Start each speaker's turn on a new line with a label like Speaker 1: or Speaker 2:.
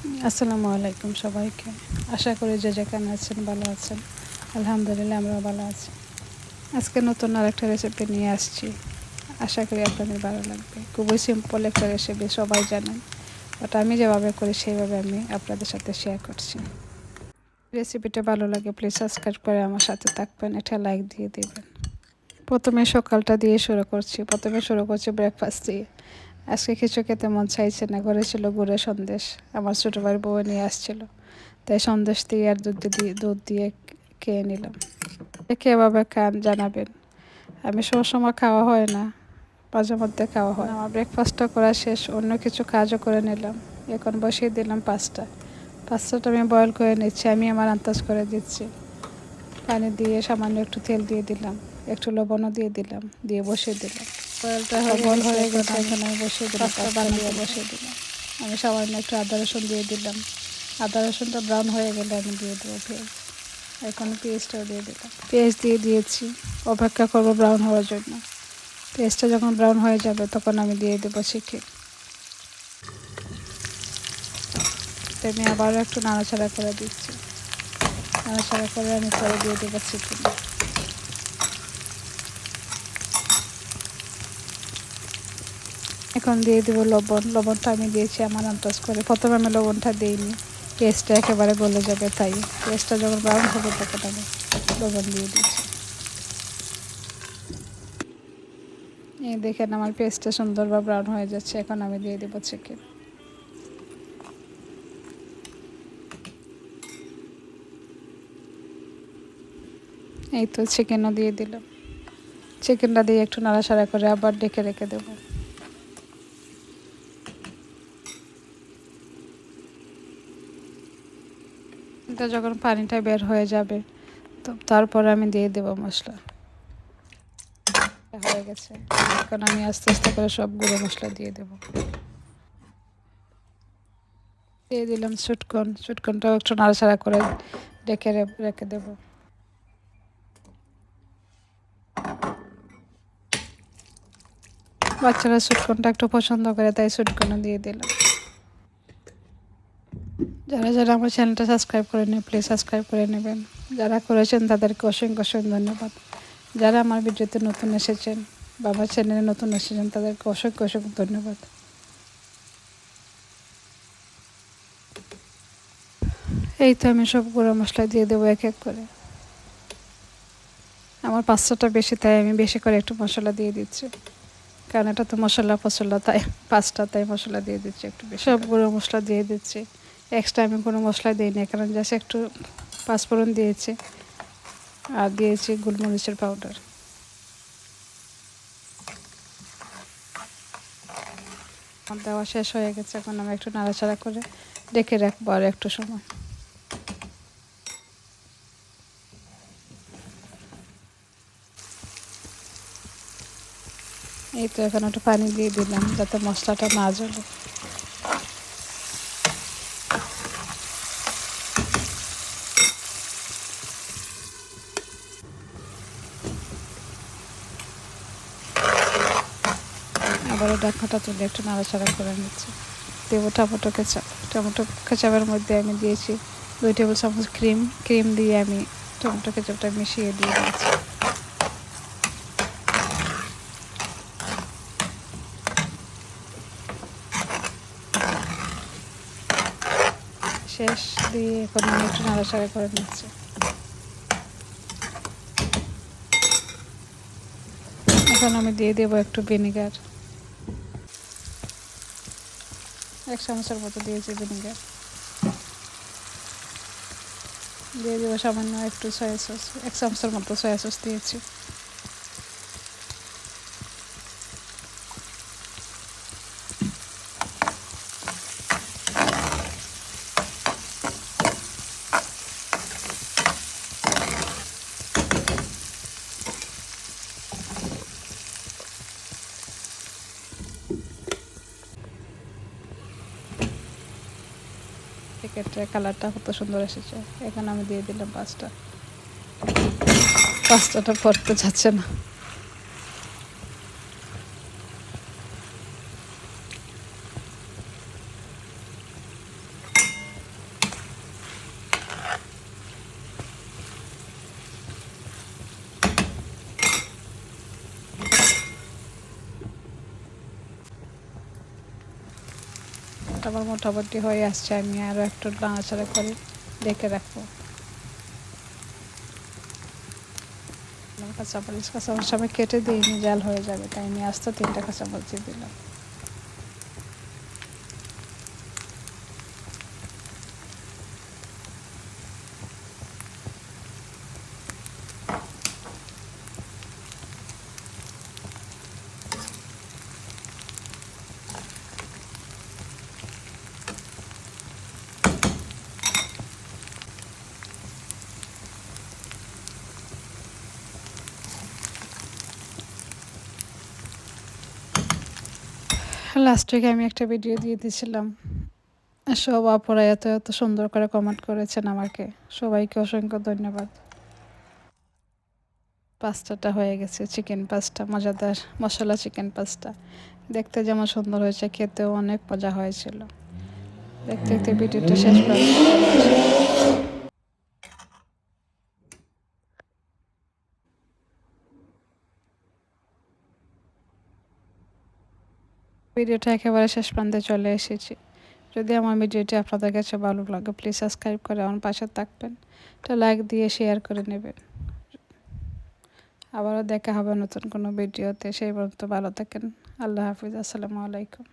Speaker 1: আসসালামু আলাইকুম সবাইকে। আশা করি যে যেখানে আছেন ভালো আছেন। আলহামদুলিল্লাহ আমরাও ভালো আছি। আজকে নতুন আরেকটা রেসিপি নিয়ে আসছি। আশা করি আপনাদের ভালো লাগবে। খুবই সিম্পল একটা রেসিপি সবাই জানেন। বাট আমি যেভাবে করি, সেইভাবে আমি আপনাদের সাথে শেয়ার করছি। রেসিপিটা ভালো লাগে প্লিজ সাবস্ক্রাইব করে আমার সাথে থাকবেন। এটা লাইক দিয়ে দেবেন। প্রথমে সকালটা দিয়ে শুরু করছি। প্রথমে শুরু করছি ব্রেকফাস্ট দিয়ে। আজকে কিছু খেতে মন চাইছে না ঘরে ছিল গুড়ের সন্দেশ। আমার ছোটো ভাই বউ নিয়ে আসছিল। তাই সন্দেশ দিয়ে আর দুধ দিয়ে দুধ দিয়ে খেয়ে নিলাম। কীভাবে খান, জানাবেন। আমি সবসময় খাওয়া হয় না, মাঝে মধ্যে খাওয়া হয়। আমার ব্রেকফাস্টটা করা শেষ, অন্য কিছু কাজও করে নিলাম। এখন বসিয়ে দিলাম পাঁচটা। পাঁচটাটা আমি বয়েল করে নিচ্ছি, আমি আমার আন্দাজ করে দিচ্ছি। পানি দিয়ে সামান্য একটু তেল দিয়ে দিলাম, একটু লবণও দিয়ে দিলাম, দিয়ে বসিয়ে দিলাম। বয়েলটা বল হয়ে গেছে এখন আমি বসিয়ে দিলাম বানিয়ে দিলাম। আমি সামান্য একটু আদা রসুন দিয়ে দিলাম। আদা রসুনটা ব্রাউন হয়ে গেলে আমি দিয়ে দেবো পেঁয়াজ এখন পেঁয়াজটাও দিয়ে দিলাম। পেঁয়াজ দিয়ে দিয়েছি অপেক্ষা করব ব্রাউন হওয়ার জন্য। পেঁয়াজটা যখন ব্রাউন হয়ে যাবে তখন আমি দিয়ে দেবো শিখে আমি আবারও একটু নাড়াচাড়া করে দিচ্ছি। নাড়াচাড়া করে আমি পরে দিয়ে দেবো চিকেন এখন দিয়ে দেবো লবণ। লবণটা আমি দিয়েছি আমার আন্দাজ করে। প্রথমে আমি লবণটা দিইনি। পেস্টটা একেবারে গলে যাবে তাই। পেস্টটা যখন ব্রাউন হবে তখন আমি লবণ দিয়ে দিচ্ছি। এই দেখেন আমার পেস্টটা সুন্দর বা ব্রাউন হয়ে যাচ্ছে। এখন আমি দিয়ে দেবো চিকেন। এই তো চিকেনও দিয়ে দিলাম। চিকেনটা দিয়ে একটু নাড়াচাড়া করে আবার ডেকে রেখে দেবো। তো যখন পানিটা বের হয়ে যাবে, তো তারপরে আমি দিয়ে দেব মশলা। হয়ে গেছে। এখন আমি আস্তে আস্তে করে সব গুঁড়ো মশলা দিয়ে দেব। দিয়ে দিলাম সুটকন। সুটকনটাও একটু নাড়াচাড়া করে ডেকে রেখে দেব। বাচ্চারা সুটকনটা একটু পছন্দ করে, তাই সুটকনও দিয়ে দিলাম। যারা যারা আমার চ্যানেলটা সাবস্ক্রাইব করে নেন প্লিজ সাবস্ক্রাইব করে নেবেন। যারা করেছেন তাদেরকে অসংখ্য অসংখ্য ধন্যবাদ। যারা আমার ভিডিওতে নতুন এসেছেন বা আমার চ্যানেলে নতুন এসেছেন তাদেরকে অসংখ্য অসংখ্য ধন্যবাদ। এই তো আমি সব গুঁড়ো মশলা দিয়ে দেবো এক এক করে। আমার পাঁচশোটা বেশি তাই আমি বেশি করে একটু মশলা দিয়ে দিচ্ছি। কারণ এটা তো মশলা ফসলা তাই পাঁচটা তাই মশলা দিয়ে দিচ্ছি একটু বেশি সব গুঁড়ো মশলা দিয়ে দিচ্ছি। এক্সট্রা আমি কোনো মশলা দিইনি, কারণ জাস্ট একটু পাঁচফোড়ন দিয়েছি আর দিয়েছি গোলমরিচের পাউডার দেওয়া শেষ হয়ে গেছে, এখন আমি একটু নাড়াচাড়া করে ডেকে রাখব আর একটু সময়। এই তো এখন একটু পানি দিয়ে দিলাম, যাতে মশলাটা না জ্বলে। আবারও ডাকনাটা তুলে একটু নাড়াচাড়া করে নিচ্ছি। দেবো টমেটো কেচাপ টমেটো কেচাপের মধ্যে আমি দিয়েছি দুই টেবিল চামচ ক্রিম ক্রিম দিয়ে আমি টমেটো কেচাপটা মিশিয়ে দিয়ে দিয়েছি। শেষ দিয়ে এখন আমি একটু নাড়াচাড়া করে নিচ্ছি। এখন আমি দিয়ে দেবো একটু ভিনেগার। এক চামচের মতো দিয়েছি ভিনেগার দিয়ে দেবো সামান্য একটু সয়া সস এক চামচের মতো সয়া সস দিয়েছি। প্যাকেটের কালারটা কত সুন্দর এসেছে। এখানে আমি দিয়ে দিলাম পাঁচটা। পাঁচটাটা পড়তে যাচ্ছে না। আমার মোটামুটি হয়ে আসছে, আমি আরও একটু নাড়াচাড়া করে দেখে রাখব। কাঁচামরিচ কাঁচামরিচ আমি কেটে দিইনি, জাল হয়ে যাবে, তাই নিয়ে আসতে তিনটা কাঁচামরিচ দিলাম। লাস্ট উইকে আমি একটা ভিডিও দিয়ে দিয়েছিলাম সব অপরা এত এত সুন্দর করে কমেন্ট করেছেন আমাকে। সবাইকে অসংখ্য ধন্যবাদ। পাস্তাটা হয়ে গেছে চিকেন পাস্তা মজাদার মশলা চিকেন পাস্তা দেখতে যেমন সুন্দর হয়েছে, খেতেও অনেক মজা হয়েছিল। দেখতে দেখতে ভিডিওটা শেষ পর্যন্ত ভিডিওটা একেবারে শেষ প্রান্তে চলে এসেছি। যদি আমার ভিডিওটি আপনাদের কাছে ভালো লাগে প্লিজ সাবস্ক্রাইব করে আমার পাশে থাকবেন। একটা লাইক দিয়ে শেয়ার করে নেবেন। আবারও দেখা হবে নতুন কোনো ভিডিওতে। সেই পর্যন্ত ভালো থাকেন। আল্লাহ হাফিজ। আসসালামু আলাইকুম।